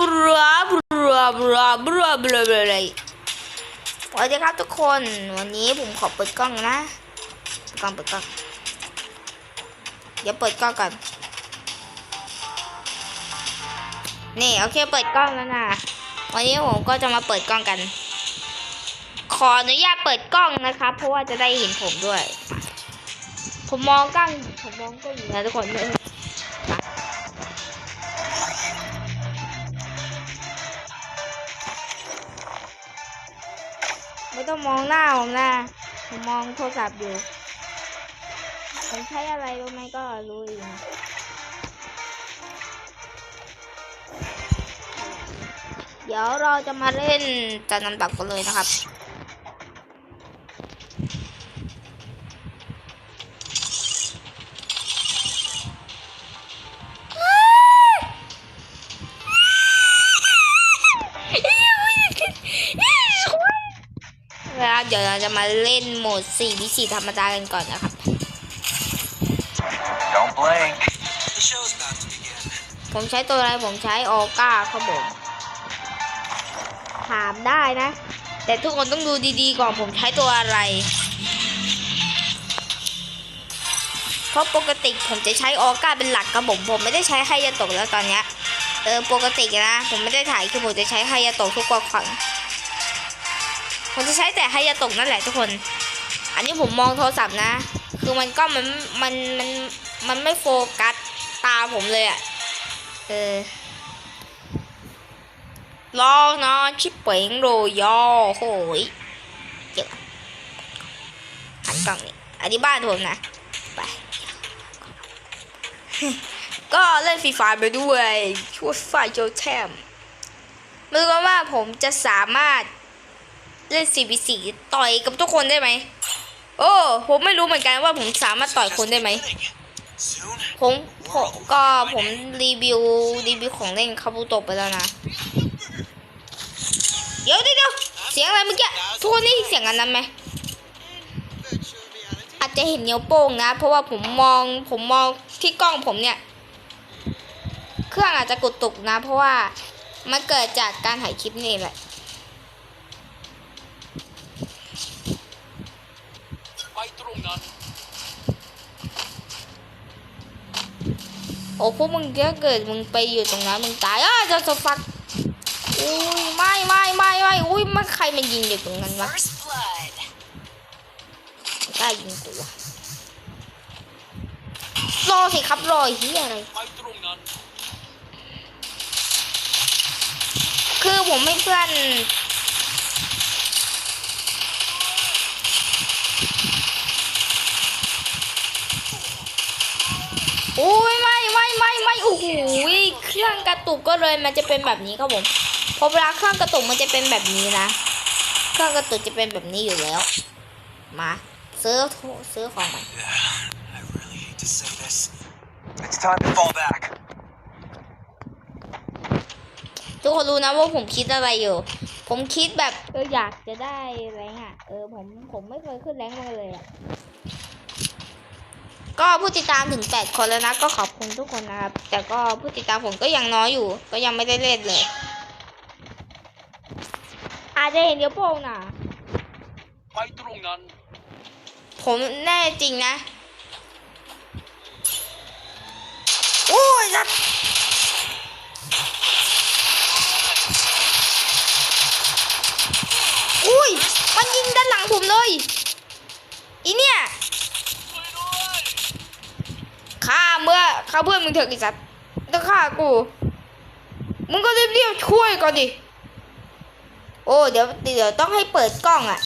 ราบราบราบราบราอะไรสวัสดีครับทุกคนวันนี้ผมขอเปิดกล้องนะกล้องเปิดกล้องเดี๋ยวเปิดกล้องก่อนนี่โอเคเปิดกล้องแล้วนะวันนี้ผมก็จะมาเปิดกล้องกัน ขออนุญาตเปิดกล้องนะครับเพราะว่าจะได้เห็นผมด้วย ผมมองกล้องผมมองกล้องอยู่นะทุกคน ต้องมองหน้าผมนะผมมองโทรศัพท์อยู่ผมใช้อะไรรู้ไหมก็รู้เองเดี๋ยวเราจะมาเล่นจันนำดับกันเลยนะครับ เดี๋ยวเราจะมาเล่นโหมด4วิสีธรรมดากันก่อนนะครับ Don't blink. ผมใช้ตัวอะไรผมใช้ออก้าครับผมถามได้นะ แต่ทุกคนต้องดูดีๆก่อนผมใช้ตัวอะไร เพราะปกติผมจะใช้ออก้าเป็นหลักครับผมผมไม่ได้ใช้ไฮยาโตะแล้วตอนเนี้ยเออปกตินะ ผมไม่ได้ถ่ายคือผมจะใช้ไฮยาโตะทุกวันครั้ง ผมจะใช้แต่ไฮยาตะนั่นแหละทุกคน อันนี้ผมมองโทรศัพท์นะ คือมันก็มันมันมันมันไม่โฟกัสตาผมเลยอะเออรอนะชิปเป่งโรยอโหยเจ็บหันกล้องนี่อันนี้บ้านผมนะ ไป ก็เล่นฟรีไฟไปด้วยช่วยไฟโจแทมไม่รู้ว่าผมจะสามารถ เล่น CPC ต่อยกับทุกคนได้ไหมโอ้ผมไม่รู้เหมือนกันว่าผมสามารถต่อยคนได้ไหมผมผมก็ผมรีวิวรีวิวของเล่นคาบุโตะไปแล้วนะเดี๋ยวเดี๋ยวเดี๋ยวเสียงอะไรเมื่อกี้ทุกคนได้ยินเสียงอันนั้นไหมอาจจะเห็นนิ้วโป้งนะ เพราะว่าผมมองผมมองที่กล้องผมเนี่ย เครื่องอาจจะกดตกนะ เพราะว่ามันเกิดจากการถ่ายคลิปนี่แหละ ไปตรงนั้น โอ้พวกมึงถ้าเกิดมึงไปอยู่ตรงนั้นมึงตายอ้าจะจะฟักอุ้ยไม่ไม่ไม่ไม่อุ้ยมันใครมันยิงอยู่ตรงนั้นวะ First blood. กล้ายิงกูวะรอสิครับรอเฮียอะไรไปตรงนั้นคือผมให้เพื่อน โอ้ยไม่ไม่ไม่ไม่โอ้โหเค รื่องกระตุกก็เลยมันจะเป็นแบบนี้ครับผมพอเวลาเครื่องกระตุกมันจะเป็นแบบนี้นะ เครื่องกระตุกจะเป็นแบบนี้อยู่แล้ว มาซื้อโทซื้อของมัน I really hate to say this. It's time to fall back. ทุกคนรู้นะว่าผมคิดอะไรอยู่ ผมคิดแบบเอออยากจะได้แรงอะ เออผมผมไม่เคยขึ้นแรงมาเลยอะ ก็ผู้ติดตามถึงแปดคนแล้วนะ ก็ขอบคุณทุกคนนะครับ แต่ก็ผู้ติดตามผมก็ยังน้อยอยู่ ก็ยังไม่ได้เล่นเลย อาจจะเห็นเดี๋ยวโป้งน่ะไปตรงนั้น ผมแน่จริงนะโอ้ยครับอุ้ย มันยิงด้านหลังผมเลย อีเนี่ยฆ่าเมื่อ ฆ่าเพื่อนมึงเถอะไอ้สัตว์ต้องฆ่ากู มึงก็รีบๆช่วยก่อนดิ โอ้ เดี๋ยวเดี๋ยวต้องให้เปิดกล้องอะ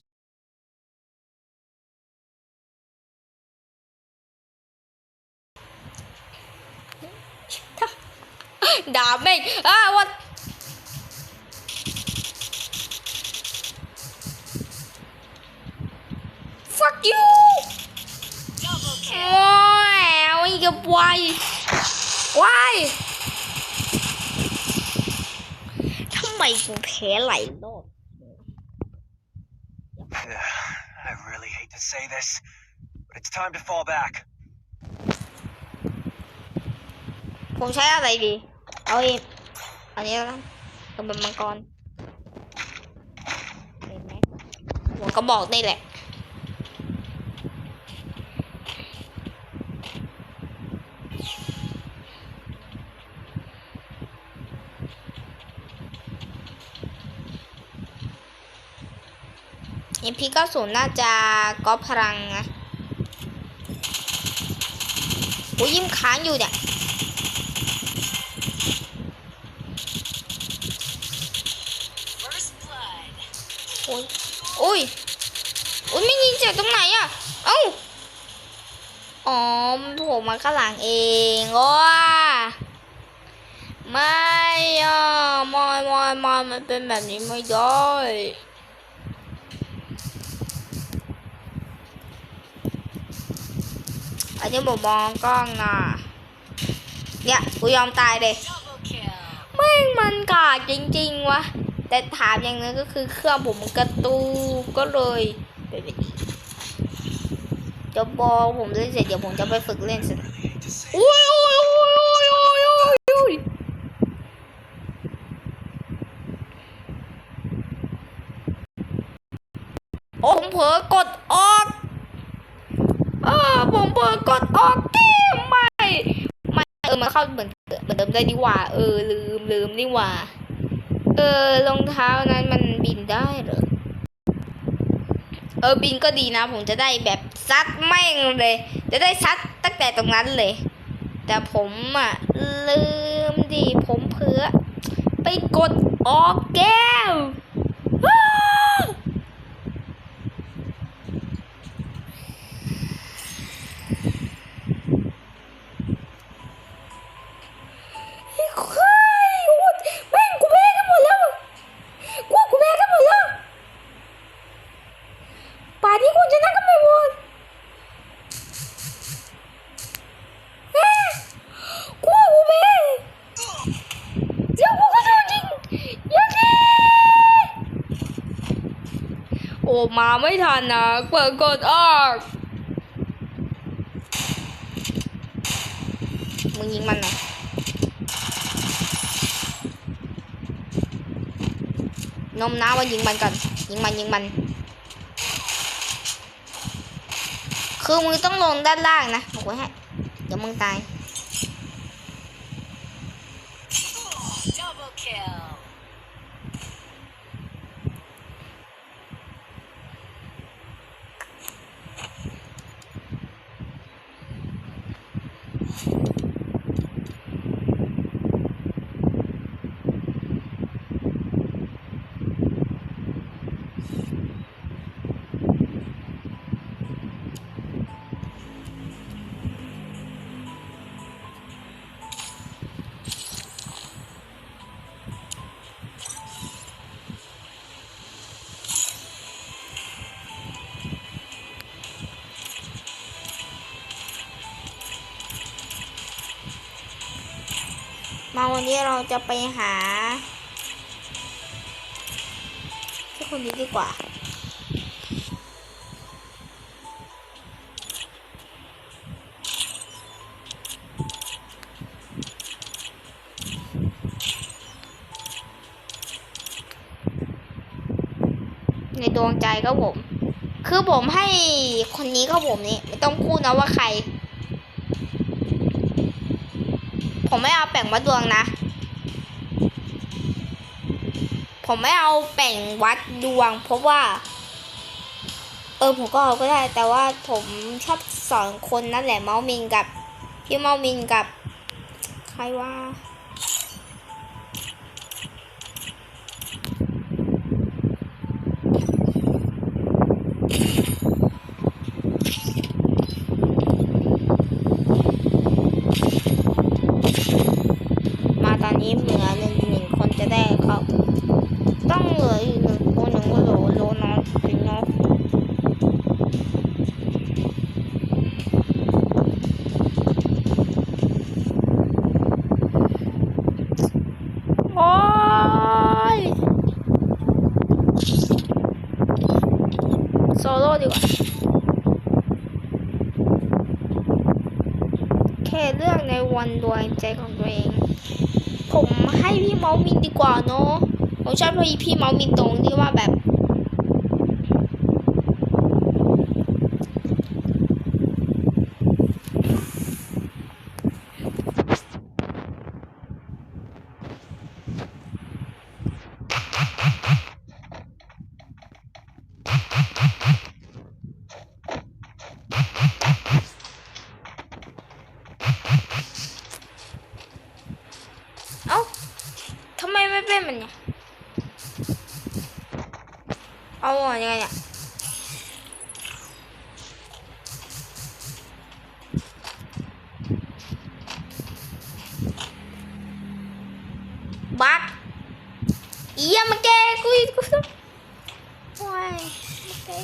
ด่าแม่งอ้าวันฟักยูโอ้ kill. ยอีกับว วายทำไมกูแพ้หลายรอบ I really hate to say this, but it's time to fall back. ผมใช้อะไรดี เอาเองอันนี้แล้วกันกระบอกมังกรเห็นไหมหัวกระบอกนี่แหละ พีเก้าศูนย์น่าจะก๊อปพลังนะโอ้ยยิ้มค้างอยู่เนี่ยโอ้ยโอ้ยโอ้ยไม่ยิงเจ็บตรงไหนอะเอ้าอ๋อมันโผล่มาข้างหลังเองว้าไม่อะไม่ไม่ไม่มันเป็นแบบนี้ไม่ได้ อันนี้ผมมองกล้องนะเนี่ยกูยอมตายเลย Double kill. แม่งมันกาดจริงๆวะแต่ถามอย่างหนึงก็คือเครื่องผมมันกระตูกก็เลยเป็นแบบนี้จะบอกผมเล่นเสร็จเดี๋ยวผมจะไปฝึกเล่นเสร็จ Really hate to say โอ้ยโอ้ยโอ้ยโอ้ยโอ้ยโอ้ยโอ้ยโอ้ผมเผลอกดออกเออ ผมเผลอกดออกเกมไม่ไม่เออมันเข้าเหมือนเหมือนเดิมได้ดีกว่า เออลืมลืมนี่หว่า เออรองเท้านั้นมันบินได้เหรอเออบินก็ดีนะ ผมจะได้แบบซัดแม่งเลย จะได้ซัดตั้งแต่ตรงนั้นเลย แต่ผมอะลืมดิผมเพื่อไปกดออกแก้วอ้าวไอ้ควายโอ้ยแม่งกูแพ้กันหมดแล้วกูว่ากูแพ้กันหมดแล้ว ป่านนี้คุณชนะกันไม่หมดเอ๊ะกูว่ากูแพ้เดี๋ยวกูก็โดนจริงยังไงโอ้ มาไม่ทันนะเปิดกดออกมึงยิงมันหน่อยนมน้าว่ายิงมันก่อนยิงมันยิงมัน คือมึงต้องลงด้านล่างนะบอกไว้ให้เดี๋ยวมึงตาย วันนี้เราจะไปหาที่คนนี้ดีกว่า ในดวงใจก็ผม คือผมให้คนนี้ก็ผมนี่ ไม่ต้องพูดนะว่าใคร ผมไม่เอาแป่งวัดดวงนะ ผมไม่เอาแป่งวัดดวง เพราะว่า เออผมก็เอาก็ได้ แต่ว่าผมชอบสอนคนนั่นแหละเมามินกับ พี่เมามินกับ ใครว่า ตอนนี้เหลือหนึ่งหนึ่งคนจะได้เขาต้องเหลืออีกหนึ่งคนหนึ่งโหลโหลน้องสิงน้องโอ้ยโซโล่ดีกว่าแค่เลือกในวันดวงใจของตัวเอง ผมให้พี่เมามินดีกว่าเนาะผมชอบพี่พี่เมามินตรงที่ว่าแบบ เอ้า ทำไมไม่เป็นมันเนี่ย เอาอะยังไงเนี่ยบักเอียมาแก้กูอีกกูต้องว้ายมาแก้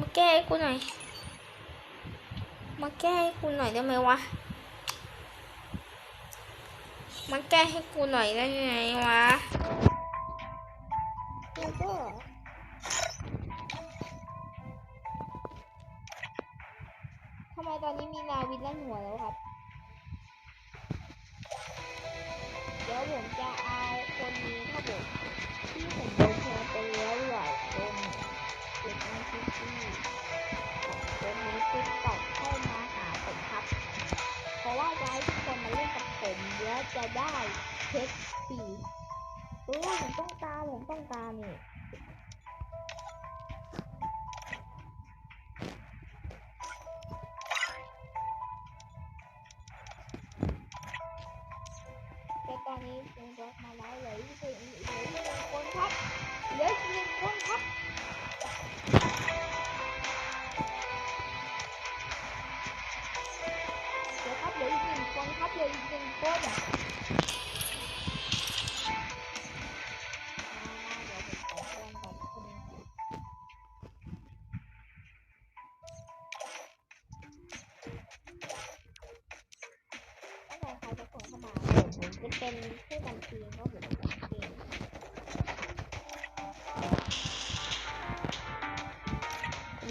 มาแก้กูหน่อยมาแก้ให้กูหน่อยได้ไหมวะ มาแก้ให้กูหน่อยได้ไงวะ ตอนนี้มีนาวินเล่นหัวแล้วครับ เดี๋ยวผมจะเอาคนนี้ครับผมที่ผมโดนแชร์ไปแล้วหลายคนเด็นที่ที่ของคนนติ๊กต็อกเข้ามาหาผมครับ เพราะว่าจะให้ทุกคนมาเล่นกับผมแล้วจะได้เพชรสีเออผมต้องการผมต้องการนี่ ตอนนี้ผมบล็อกมาแล้วเหลืออีกหนึ่ง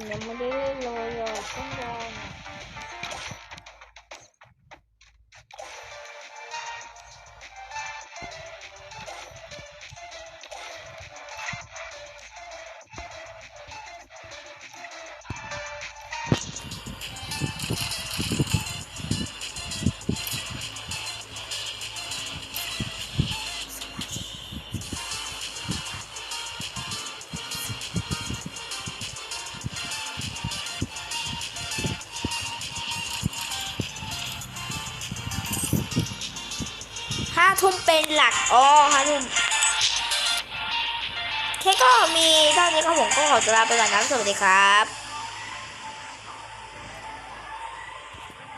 ยังไม่ได้ เล่นเลยอะต้องรอหน่อยห้าทุ่มเป็นหลักอ๋อห้าทุ่มแค่ก็มีเท่านี้ครับผมก็ขอตัวลาไปก่อนนะสวัสดีครับ